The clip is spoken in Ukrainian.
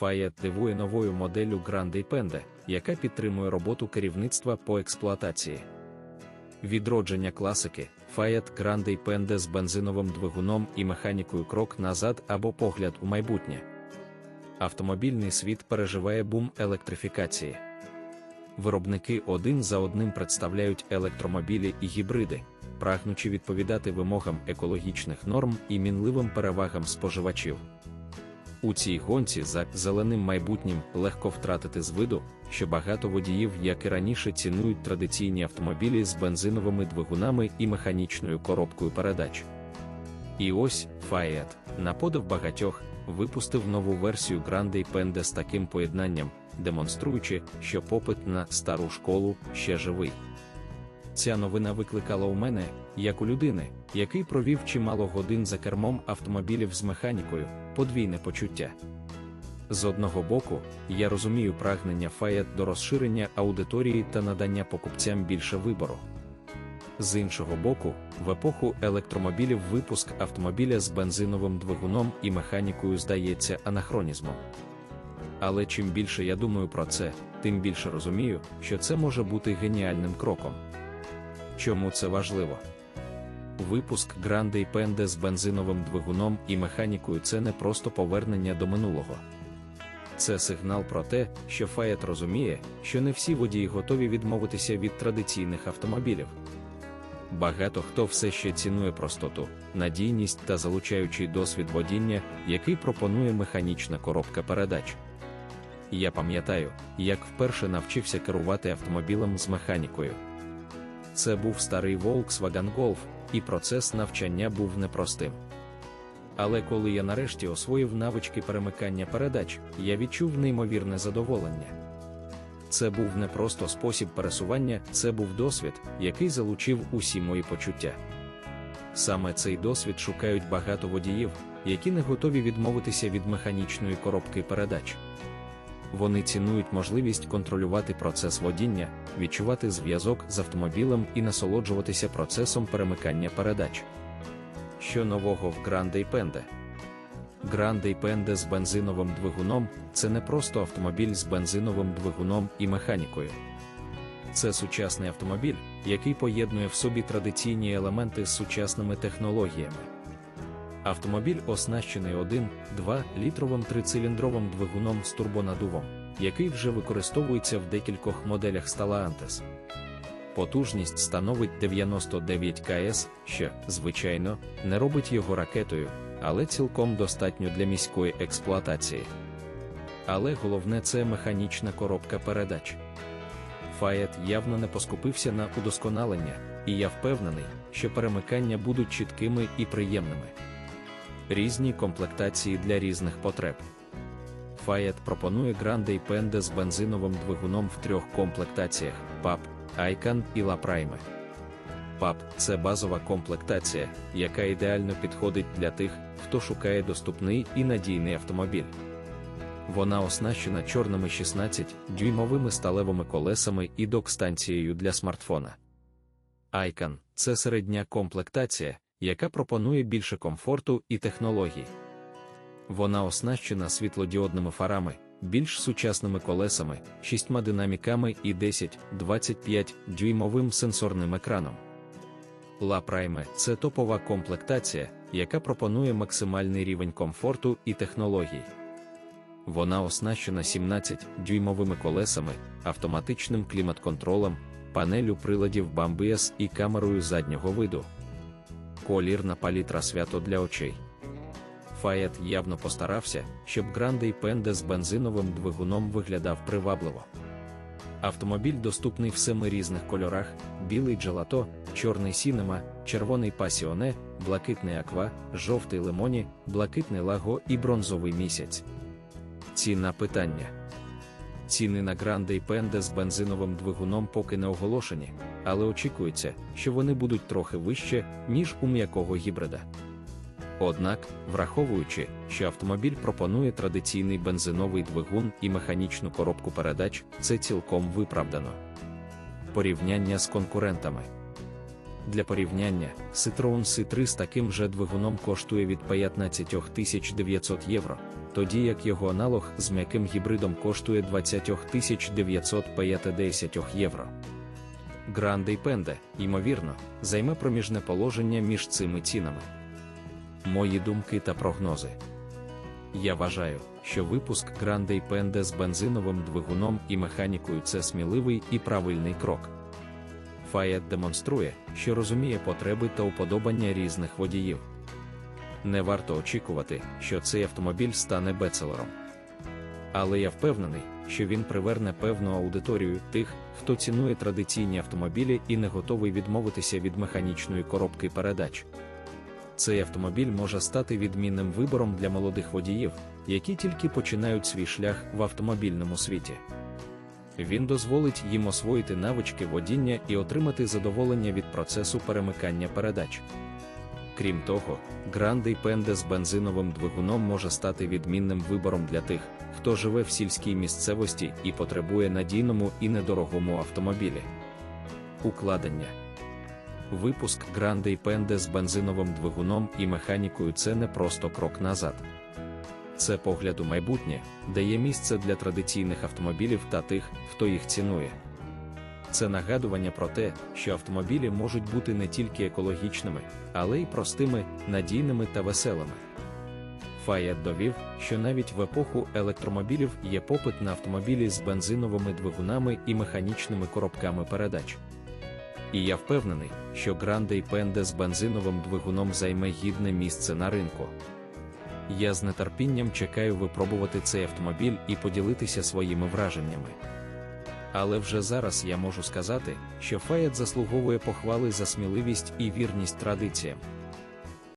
Fiat дивує новою моделлю Grande Pende, яка підтримує роботу керівництва по експлуатації. Відродження класики Fiat Grande Pende з бензиновим двигуном і механікою крок назад або погляд у майбутнє. Автомобільний світ переживає бум електрифікації. Виробники один за одним представляють електромобілі і гібриди, прагнучи відповідати вимогам екологічних норм і мінливим перевагам споживачів. У цій гонці за зеленим майбутнім легко втратити з виду, що багато водіїв, як і раніше, цінують традиційні автомобілі з бензиновими двигунами і механічною коробкою передач. І ось Fiat, на подив багатьох, випустив нову версію Grande Pende з таким поєднанням, демонструючи, що попит на стару школу ще живий. Ця новина викликала у мене, як у людини, який провів чимало годин за кермом автомобілів з механікою, подвійне почуття. З одного боку, я розумію прагнення Fiat до розширення аудиторії та надання покупцям більше вибору. З іншого боку, в епоху електромобілів випуск автомобіля з бензиновим двигуном і механікою здається анахронізмом. Але чим більше я думаю про це, тим більше розумію, що це може бути геніальним кроком. Чому це важливо? Випуск Grande Pende з бензиновим двигуном і механікою це не просто повернення до минулого. Це сигнал про те, що Fiat розуміє, що не всі водії готові відмовитися від традиційних автомобілів. Багато хто все ще цінує простоту, надійність та залучаючий досвід водіння, який пропонує механічна коробка передач. Я пам'ятаю, як вперше навчився керувати автомобілем з механікою. Це був старий Volkswagen Golf, і процес навчання був непростим. Але коли я нарешті освоїв навички перемикання передач, я відчув неймовірне задоволення. Це був не просто спосіб пересування, це був досвід, який залучив усі мої почуття. Саме цей досвід шукають багато водіїв, які не готові відмовитися від механічної коробки передач. Вони цінують можливість контролювати процес водіння, відчувати зв'язок з автомобілем і насолоджуватися процесом перемикання передач. Що нового в Grande Pende? Grande Pende з бензиновим двигуном це не просто автомобіль з бензиновим двигуном і механікою. Це сучасний автомобіль, який поєднує в собі традиційні елементи з сучасними технологіями. Автомобіль оснащений 1-2 літровим трициліндровим двигуном з турбонадувом, який вже використовується в декількох моделях Stellantis. Потужність становить 99 КС, що, звичайно, не робить його ракетою, але цілком достатньо для міської експлуатації. Але головне це механічна коробка передач. Fiat явно не поскупився на удосконалення, і я впевнений, що перемикання будуть чіткими і приємними. Різні комплектації для різних потреб. Fiat пропонує Grande Pende з бензиновим двигуном в трьох комплектаціях: PAP, Icon і La Prime. PAP – це базова комплектація, яка ідеально підходить для тих, хто шукає доступний і надійний автомобіль. Вона оснащена чорними 16-дюймовими сталевими колесами і док-станцією для смартфона. Icon – це середня комплектація, яка пропонує більше комфорту і технологій. Вона оснащена світлодіодними фарами, більш сучасними колесами, шістьма динаміками і 10-25 дюймовим сенсорним екраном. La Prime – це топова комплектація, яка пропонує максимальний рівень комфорту і технологій. Вона оснащена 17-дюймовими колесами, автоматичним клімат-контролем, панелю приладів Bambias і камерою заднього виду. Колірна палітра свято для очей. Fiat явно постарався, щоб Grande Pende з бензиновим двигуном виглядав привабливо. Автомобіль доступний в семи різних кольорах: білий джелато, чорний сінема, червоний пасіоне, блакитний аква, жовтий лимоні, блакитний лаго і бронзовий місяць. Ціна питання. Ціни на Grande Пенде з бензиновим двигуном поки не оголошені, але очікується, що вони будуть трохи вище, ніж у м'якого гібрида. Однак, враховуючи, що автомобіль пропонує традиційний бензиновий двигун і механічну коробку передач, це цілком виправдано. Порівняння з конкурентами. Для порівняння, Citroen C3 з таким же двигуном коштує від 15 900 євро, тоді як його аналог з м'яким гібридом коштує 20 950 євро. Grande Pende, ймовірно, займе проміжне положення між цими цінами. Мої думки та прогнози. Я вважаю, що випуск Grande Pende з бензиновим двигуном і механікою це сміливий і правильний крок. Fiat демонструє, що розуміє потреби та уподобання різних водіїв. Не варто очікувати, що цей автомобіль стане бестселером. Але я впевнений, що він приверне певну аудиторію тих, хто цінує традиційні автомобілі і не готовий відмовитися від механічної коробки передач. Цей автомобіль може стати відмінним вибором для молодих водіїв, які тільки починають свій шлях в автомобільному світі. Він дозволить їм освоїти навички водіння і отримати задоволення від процесу перемикання передач. Крім того, Grande Pende з бензиновим двигуном може стати відмінним вибором для тих, хто живе в сільській місцевості і потребує надійному і недорогому автомобілі. Укладення Випуск Grande Pende з бензиновим двигуном і механікою це не просто крок назад. Це погляд у майбутнє, де є місце для традиційних автомобілів та тих, хто їх цінує. Це нагадування про те, що автомобілі можуть бути не тільки екологічними, але й простими, надійними та веселими. Fiat довів, що навіть в епоху електромобілів є попит на автомобілі з бензиновими двигунами і механічними коробками передач. І я впевнений, що Grande Pende з бензиновим двигуном займе гідне місце на ринку. Я з нетерпінням чекаю випробувати цей автомобіль і поділитися своїми враженнями. Але вже зараз я можу сказати, що Fiat заслуговує похвали за сміливість і вірність традиціям.